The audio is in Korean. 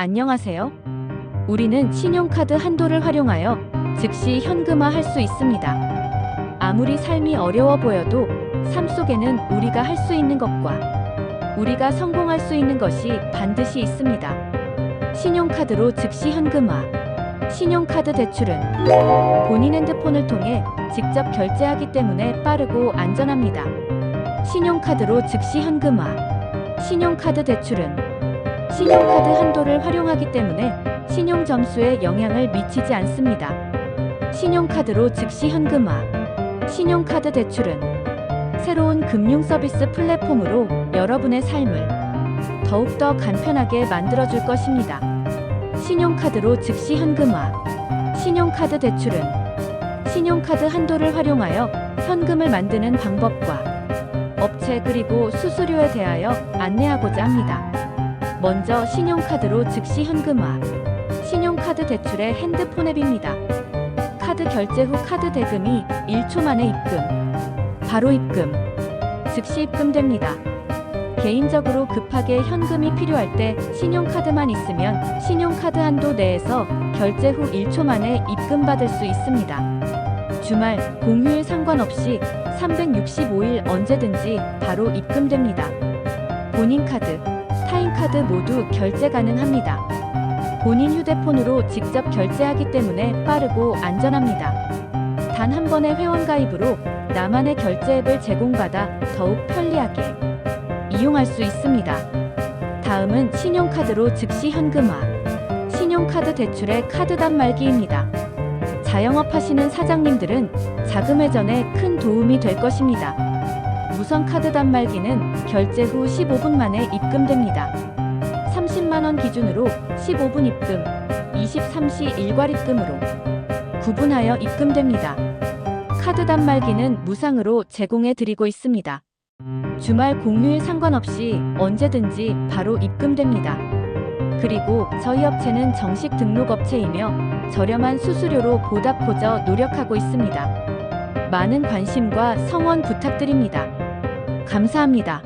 안녕하세요. 우리는 신용카드 한도를 활용하여 즉시 현금화할 수 있습니다. 아무리 삶이 어려워 보여도 삶 속에는 우리가 할 수 있는 것과 우리가 성공할 수 있는 것이 반드시 있습니다. 신용카드로 즉시 현금화. 신용카드 대출은 본인 핸드폰을 통해 직접 결제하기 때문에 빠르고 안전합니다. 신용카드로 즉시 현금화. 신용카드 대출은 신용카드 한도를 활용하기 때문에 신용 점수에 영향을 미치지 않습니다. 신용카드로 즉시 현금화. 신용카드 대출은 새로운 금융 서비스 플랫폼으로 여러분의 삶을 더욱더 간편하게 만들어줄 것입니다. 신용카드로 즉시 현금화. 신용카드 대출은 신용카드 한도를 활용하여 현금을 만드는 방법과 업체 그리고 수수료에 대하여 안내하고자 합니다. 먼저 신용카드로 즉시 현금화. 신용카드 대출의 핸드폰 앱입니다. 카드 결제 후 카드 대금이 1초 만에 입금. 바로 입금. 즉시 입금됩니다. 개인적으로 급하게 현금이 필요할 때 신용카드만 있으면 신용카드 한도 내에서 결제 후 1초 만에 입금받을 수 있습니다. 주말, 공휴일 상관없이 365일 언제든지 바로 입금됩니다. 본인 카드, 타인 카드 모두 결제 가능합니다. 본인 휴대폰으로 직접 결제하기 때문에 빠르고 안전합니다. 단 한 번의 회원 가입으로 나만의 결제 앱을 제공받아 더욱 편리하게 이용할 수 있습니다. 다음은 신용카드로 즉시 현금화. 신용카드 대출의 카드 단말기입니다. 자영업 하시는 사장님들은 자금 회전에 큰 도움이 될 것입니다. 무선 카드 단말기는 결제 후 15분 만에 입금됩니다. 30만 원 기준으로 15분 입금, 23시 일괄 입금으로 구분하여 입금됩니다. 카드 단말기는 무상으로 제공해 드리고 있습니다. 주말 공휴일 상관없이 언제든지 바로 입금됩니다. 그리고 저희 업체는 정식 등록 업체이며 저렴한 수수료로 보답고저 노력하고 있습니다. 많은 관심과 성원 부탁드립니다. 감사합니다.